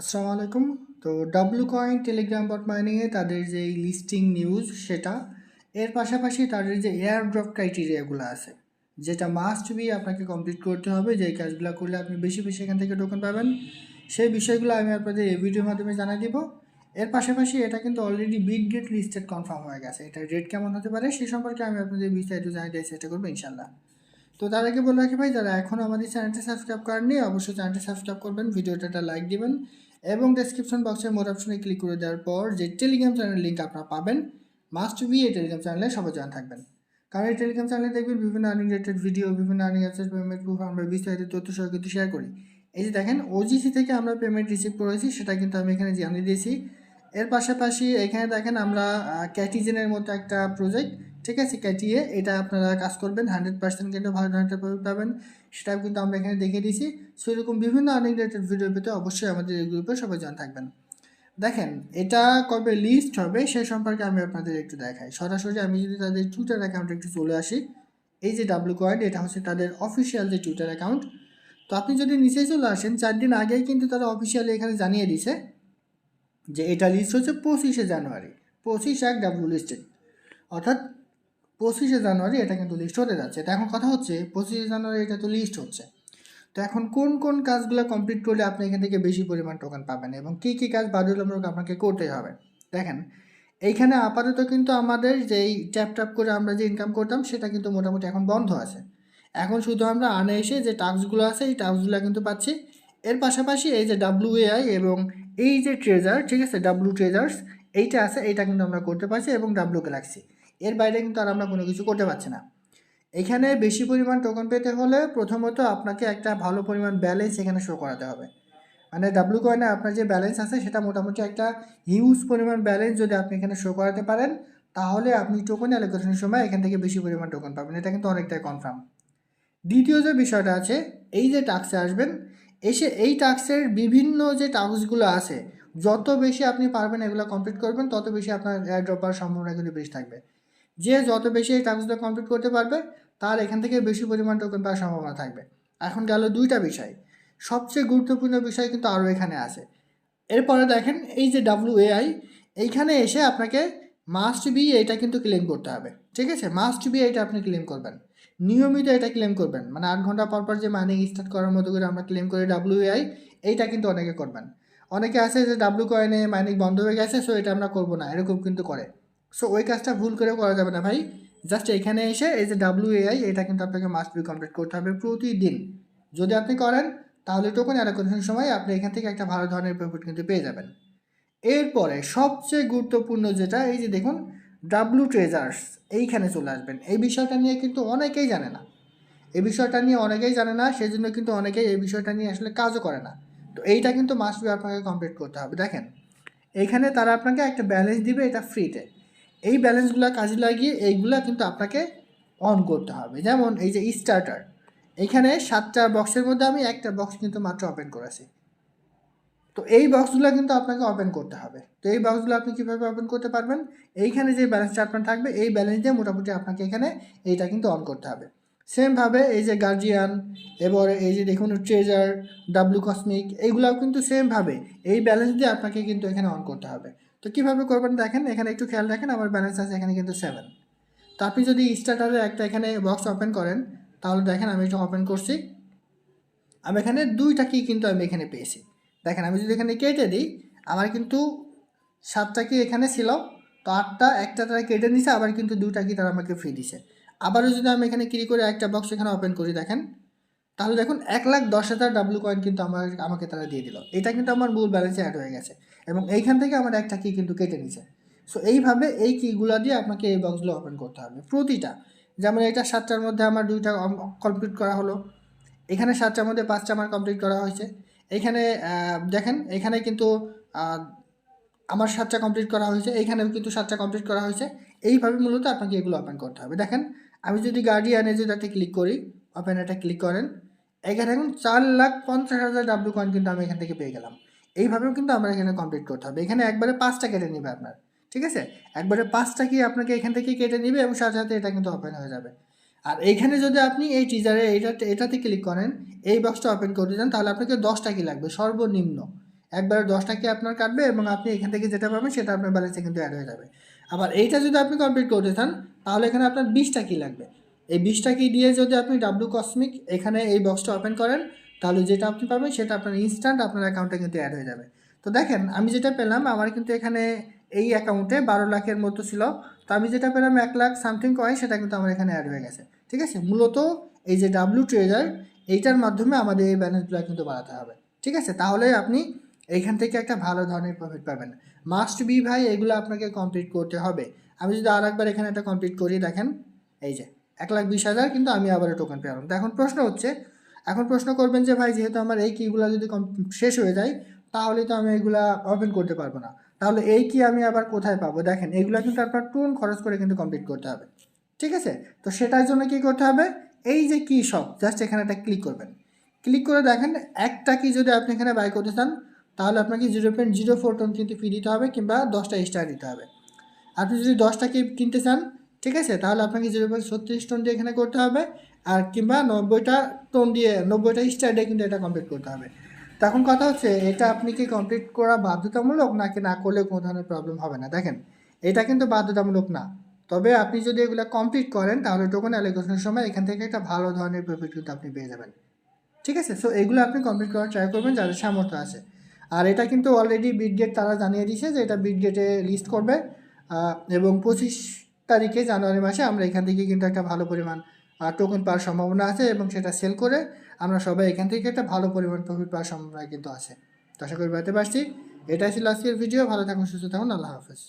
আসসালামু আলাইকুম। তো ডাব্লু কয়েন টেলিগ্রাম বট মাইনিংয়ে তাদের যে এই লিস্টিং নিউজ সেটা, এর পাশাপাশি তাদের যে এয়ার ড্রপ ক্রাইটেরিয়াগুলো আছে, যেটা মাস্ট বি আপনাকে কমপ্লিট করতে হবে, যে কাজগুলো করলে আপনি বেশি বেশি এখান থেকে টোকেন পাবেন। সেই বিষয়গুলো আমি আপনাদের এই ভিডিওর মাধ্যমে জানাই দিব। এর পাশাপাশি এটা কিন্তু already big gate listed confirm হয়ে গেছে। এটার রেট কেমন হতে পারে সে সম্পর্কে আমি আপনাদের বিস্তারিত জানিয়ে দেওয়ার চেষ্টা করব ইনশাল্লাহ তো তার আগে বলে রাখি ভাই, যারা এখনও আমাদের চ্যানেলটি সাবস্ক্রাইব করেননি, অবশ্যই চ্যানেলটি সাবস্ক্রাইব করবেন ভিডিওটা লাইক দিবেন। এবং ডেসক্রিপশন বক্সের মোর অপশনে ক্লিক করে দেওয়ার পর যে টেলিগ্রাম চ্যানেল লিঙ্ক আপনারা পাবেন মাস্ট বি এই টেলিগ্রাম চ্যানেলে সবাই জানা থাকবেন। কারণ এই টেলিগ্রাম চ্যানেলে দেখবেন বিভিন্ন আর্নিং রিলেটেড ভিডিও বিভিন্ন আর্নিং অ্যাসেস পেমেন্ট প্রুফ আমরা বিস্তারিত তথ্য সহ কিন্তু শেয়ার করি। এই যে দেখেন ওজিসি থেকে আমরা পেমেন্ট রিসিভ করেছি, সেটা কিন্তু আমি এখানে জানিয়ে দিয়েছি এর পাশাপাশি এখানে দেখেন আমরা ক্যাটিজেনের মতো একটা প্রজেক্ট ঠিক আছে? ক্যাটিয়ে এটা আপনারা কাজ করবেন হান্ড্রেড পার্সেন্ট কিন্তু ভালো ধরনের পেমেন্ট পাবেন। সেটাও কিন্তু আমরা এখানে দেখে দিয়েছি। সো এরকম বিভিন্ন আর্নিং রিলেটেড ভিডিও পেতে অবশ্যই আমাদের এই গ্রুপে সবাই জানা থাকবেন। দেখেন, এটা কবে লিস্ট হবে সে সম্পর্কে আমি আপনাদের একটু দেখাই। সরাসরি আমি যদি তাদের টুইটার অ্যাকাউন্টে একটু চলে আসি, এই যে ডাব্লু কয়েন এটা হচ্ছে তাদের অফিসিয়াল যে টুইটার অ্যাকাউন্ট তো আপনি যদি নিচে চলে আসেন, চার দিন আগেই কিন্তু তারা অফিসিয়ালি এখানে জানিয়ে দিছে যে এটা লিস্ট হচ্ছে পঁচিশে জানুয়ারি। পঁচিশ এক ডাব্লু লিস্টেড অর্থাৎ পঁচিশে জানুয়ারি এটা কিন্তু লিস্ট হতে যাচ্ছে। তো এখন কথা হচ্ছে, পঁচিশে জানুয়ারি এটা তো লিস্ট হচ্ছে। তো এখন কোন কোন কাজগুলো কমপ্লিট করলে আপনি এখান থেকে বেশি পরিমাণ টোকেন পাবেন এবং কী কী কাজ বাধ্যতামূলক আপনাকে করতে হবে? দেখেন, এইখানে আপাতত কিন্তু আমাদের যেই ট্যাপ ট্যাপ করে আমরা যে ইনকাম করতাম, সেটা কিন্তু মোটামুটি এখন বন্ধ আছে। এখন শুধু আমরা আনে এসে যে টাস্কগুলো আছে, এই টাস্কগুলো কিন্তু পাচ্ছি। এর পাশাপাশি এই যে ডাব্লিউ এআই এবং এই যে ট্রেজার ঠিক আছে ডাব্লিউ ট্রেজার্স এইটা আছে, এইটা কিন্তু আমরা করতে পারছি এবং ডাব্লিউ গ্যালাক্সি এর বাইরে কিন্তু আর আমরা কোনো কিছু করতে পারছি না। এখানে বেশি পরিমাণ টোকন পেতে হলে প্রথমত আপনাকে একটা ভালো পরিমাণ ব্যালেন্স এখানে শো করাতে হবে। মানে ডাব্লু কয়েনে আপনার যে ব্যালেন্স আছে, সেটা মোটামুটি একটা হিউজ পরিমাণ ব্যালেন্স যদি আপনি এখানে শো করাতে পারেন, তাহলে আপনি টোকন অ্যালোকেশনের সময় এখান থেকে বেশি পরিমাণ টোকন পাবেন। এটা কিন্তু অনেকটাই কনফার্ম দ্বিতীয় যে বিষয়টা আছে, এই যে টাক্সে আসবেন এসে এই টাক্সের বিভিন্ন যে টাস্কগুলো আছে, যত বেশি আপনি পারবেন এগুলো কমপ্লিট করবেন, তত বেশি আপনার এয়ার ড্রপ পাওয়ার সম্ভাবনা কিন্তু বেশি থাকবে। যে যত বেশি এই টাস্কগুলো কমপ্লিট করতে পারবে, তার এখান থেকে বেশি পরিমাণ টোকেন পাওয়ার সম্ভাবনা থাকবে। এখন গেল দুইটা বিষয়। সবচেয়ে গুরুত্বপূর্ণ বিষয় কিন্তু আরও এখানে আছে। এরপরে দেখেন এই যে ডাব্লিউ এআই এইখানে এসে আপনাকে মাস্ট বি এটা কিন্তু ক্লেম করতে হবে। ঠিক আছে? মাস্ট বি এটা আপনি ক্লেম করবেন। নিয়মিত এটা ক্লেম করবেন। মানে আট ঘণ্টা পর পর যে মাইনিং স্টার্ট করার মতো করে আমরা ক্লেম করি ডাব্লিউ এআই এইটা কিন্তু অনেকে করবেন। অনেকে আছে যে ডাব্লিউ কয়েনে মাইনিং বন্ধ হয়ে গেছে সো এটা আমরা করব না, এরকম কিন্তু করে। সো ওই কাজটা ভুল করে করা যাবে না ভাই। জাস্ট এখানে এসে এই যে ডাব্লিউ এআই এটা কিন্তু আপনাকে মাস্ট বি কমপ্লিট করতে হবে প্রতিদিন। যদি আপনি করেন, তাহলে টোকন অ্যালোকেশনের সময় আপনি এখান থেকে একটা ভালো ধরনের প্রফিট কিন্তু পেয়ে যাবেন। এরপরে সবচেয়ে গুরুত্বপূর্ণ যেটা, এই যে দেখুন ডাব্লু ট্রেজার্স এইখানে চলে আসবেন। এই বিষয়টা নিয়ে কিন্তু অনেকেই জানে না। এই বিষয়টা নিয়ে অনেকেই জানে না, সেজন্য কিন্তু অনেকেই এই বিষয়টা নিয়ে আসলে কাজও করে না। তো এইটা কিন্তু মাস্ট বি আপনাকে কমপ্লিট করতে হবে। দেখেন, এইখানে তারা আপনাকে একটা ব্যালেন্স দিবে, এটা ফ্রিতে এই ব্যালেন্সগুলো কাজে লাগিয়ে এইগুলা কিন্তু আপনাকে অন করতে হবে। যেমন এই যে স্টার্টার এখানে সাতটা বক্সের মধ্যে আমি একটা বক্স কিন্তু মাত্র ওপেন করেছি। তো এই বক্সগুলো কিন্তু আপনাকে ওপেন করতে হবে। তো এই বক্সগুলো আপনি কীভাবে ওপেন করতে পারবেন? এইখানে যে ব্যালেন্সটা আপনার থাকবে, এই ব্যালেন্স দিয়ে মোটামুটি আপনাকে এখানে এইটা কিন্তু অন করতে হবে। সেমভাবে এই যে গার্জিয়ান এবারে এই যে দেখুন ট্রেজার ডাব্লু কসমিক এইগুলাও কিন্তু সেমভাবে এই ব্যালেন্স দিয়ে আপনাকে কিন্তু এখানে অন করতে হবে। তো কীভাবে করবেন দেখেন, এখানে একটু খেয়াল রাখেন, আমার ব্যালেন্স আছে এখানে কিন্তু সেভেন তো আপনি যদি স্টার্টারে একটা এখানে বক্স ওপেন করেন, তাহলে দেখেন আমি এটা ওপেন করছি। আমি এখানে দুইটা কি কিন্তু আমি এখানে পেয়েছি। দেখেন, আমি যদি এখানে কেটে দিই, আমার কিন্তু সাতটা কি এখানে ছিল? তো আটটা, একটা তারা কেটে নিছে, আবার কিন্তু দুটা কি তারা আমাকে ফ্রি দিছে। আবারও যদি আমি এখানে ক্লিক করে একটা বক্স এখানে ওপেন করি, দেখেন, তাহলে দেখুন, এক লাখ দশ হাজার ডাব্লু কয়েন কিন্তু আমার, আমাকে তারা দিয়ে দিল। এটা কিন্তু আমার মূল ব্যালেন্সে অ্যাড হয়ে গেছে। এবং এইখান থেকে আমার একটা কি কিন্তু কেটে নিছে। সো এইভাবে এই কিগুলো দিয়ে আপনাকে এই বক্সগুলো ওপেন করতে হবে। প্রতিটা, যেমন এটা সাতটার মধ্যে আমার দুইটা কমপ্লিট করা হলো। এখানে সাতটার মধ্যে পাঁচটা আমার কমপ্লিট করা হয়েছে। এখানে দেখেন, এখানে কিন্তু আমার সাতটা কমপ্লিট করা হয়েছে এইখানেও কিন্তু সাতটা কমপ্লিট করা হয়েছে। এইভাবে মূলত আপনাকে এগুলো ওপেন করতে হবে। দেখেন, আমি যদি গার্ডিয়ানে যদি একটা ক্লিক করি ওপেন এটা ক্লিক করেন, এখানে এখন চার লাখ পঞ্চাশ হাজার ডাব্লু কয়েন কিন্তু আমি এখান থেকে পেয়ে গেলাম। এইভাবেও কিন্তু আমরা এখানে কমপ্লিট করতে হবে। এখানে একবারে পাঁচটা কেটে নেবে আপনার, ঠিক আছে? একবারে পাঁচটা কি আপনাকে এখান থেকে কেটে নেবে এবং সাথে সাথে এটা কিন্তু ওপেন হয়ে যাবে। আর এইখানে যদি আপনি এই টিজারে এইটা, এটাতে ক্লিক করেন, এই বক্সটা ওপেন করতে চান তাহলে আপনাকে দশটা কি লাগবে, সর্বনিম্ন। একবারে দশটা কি আপনার কাটবে এবং আপনি এখান থেকে যেটা পাবেন সেটা আপনার ব্যালেন্সে কিন্তু অ্যাড হয়ে যাবে। আবার এইটা যদি আপনি কমপ্লিট করতে চান, তাহলে এখানে আপনার বিশটা কি লাগবে। এই বিশটা কি দিয়ে যদি আপনি ডাব্লু কসমিক এখানে এই বক্সটা ওপেন করেন, তাহলে যেটা আপনি পাবেন সেটা আপনার ইনস্ট্যান্ট আপনার অ্যাকাউন্টে কিন্তু অ্যাড হয়ে যাবে। তো দেখেন, আমি যেটা পেলাম, আমার কিন্তু এখানে এই অ্যাকাউন্টে বারো লাখের মতো ছিল। তো আমি যেটা পেলাম এক লাখ সামথিং কয় সেটা কিন্তু আমার এখানে অ্যাড হয়ে গেছে। ঠিক আছে? মূলত এই যে ডাব্লু ট্রেজার এইটার মাধ্যমে আমাদের এই ব্যালেন্সগুলো কিন্তু বাড়াতে হবে। ঠিক আছে? তাহলে আপনি এইখান থেকে একটা ভালো ধরনের প্রফিট পাবেন। মাস্ট বি ভাই, এগুলো আপনাকে কমপ্লিট করতে হবে। আমি যদি আর একবার এখানে একটা কমপ্লিট করি, দেখেন, এই যে এক লাখ বিশ হাজার, কিন্তু আমি আবার টোকেন পেলাম। তো এখন প্রশ্ন হচ্ছে, এখন প্রশ্ন করবেন যে ভাই, যেহেতু আমার এই কিগুলো যদি শেষ হয়ে যায়, তাহলে তো আমি এগুলা ওপেন করতে পারব না। তাহলে এই কি আমি আবার কোথায় পাবো? দেখেন, এগুলো কিন্তু আপনার টুন খরচ করে কিন্তু কমপ্লিট করতে হবে। ঠিক আছে? তো সেটার জন্য কি করতে হবে? এই যে কি শপ জাস্ট এখানে একটা ক্লিক করবেন। ক্লিক করে দেখেন, একটা কি যদি আপনি এখানে বাই করতে চান, তাহলে আপনাকে zero point zero four TON কিন্তু ফি দিতে হবে কিংবা দশটা স্টার দিতে হবে। আপনি যদি দশটা কি কিনতে চান, ঠিক আছে? তাহলে আপনাকে জিরো পয়েন্ট ছত্রিশ টোন দিয়ে এখানে করতে হবে, আর কিংবা নব্বইটা টোন দিয়ে, নব্বইটা স্টার দিয়ে কিন্তু এটা কমপ্লিট করতে হবে। তখন কথা হচ্ছে, এটা আপনি কি কমপ্লিট করা বাধ্যতামূলক নাকি না করলে কোনো ধরনের প্রবলেম হবে না? দেখেন, এটা কিন্তু বাধ্যতামূলক না। তবে আপনি যদি এগুলো কমপ্লিট করেন, তাহলে টোকন অ্যালোকেশনের সময় এখান থেকে একটা ভালো ধরনের প্রফিট কিন্তু আপনি পেয়ে যাবেন। ঠিক আছে? সো এগুলো আপনি কমপ্লিট করার ট্রাই করবেন যাদের সামর্থ্য আছে। আর এটা কিন্তু অলরেডি বিটগেট তারা জানিয়ে দিয়েছে যে এটা বিটগেটে লিস্ট করবে। এবং পঁচিশ তারিখে জানুয়ারি মাসে আমরা এখান থেকে কিন্তু একটা ভালো পরিমাণ টোকেন পাওয়ার সম্ভাবনা আছে এবং সেটা সেল করে আমরা সবাই এখান থেকে একটা ভালো পরিমাণ প্রফিট পাওয়ার সম্ভাবনা কিন্তু আছে। তো আশা করি বাড়িতে পারছি। এটাই ছিল আজকের ভিডিও ভালো থাকুন, সুস্থ থাকুন। আল্লাহ হাফেজ।